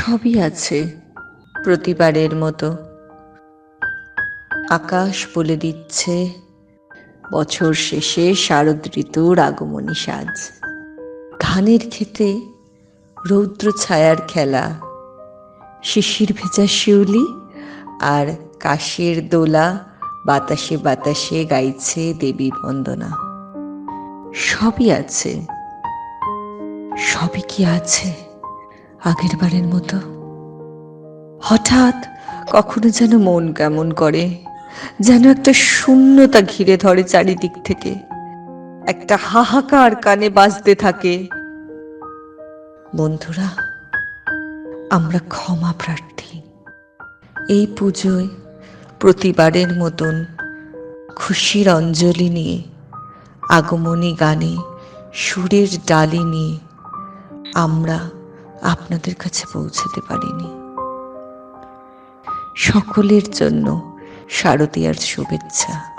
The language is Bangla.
সবই আছে, প্রতিবারের মতো। আকাশ বলে দিচ্ছে, বছর শেষে শারদ ঋতুর আগমনী সাজ। ধানের ক্ষেতে রৌদ্র ছায়ার খেলা, শিশির ভেজা শিউলি আর কাশের দোলা বাতাসে বাতাসে গাইছে দেবী বন্দনা। সবই আছে, সবই কি আছে? আগের বারের মতো। হঠাৎ কখনো যেন মন কেমন করে, যেন একটা শূন্যতা ঘিরে ধরে চারিদিক থেকে। একটা হাহাকার কানে বাজতে থাকে। বন্ধুরা, আমরা ক্ষমা প্রার্থী। এই পুজোয় প্রতিবারের মতন খুশির অঞ্জলি নিয়ে, আগমনী গানে, সুরের ডালি নিয়ে আমরা আপনাদের কাছে পৌঁছতে পারিনি। সকলের জন্য শারদীয়ার শুভেচ্ছা।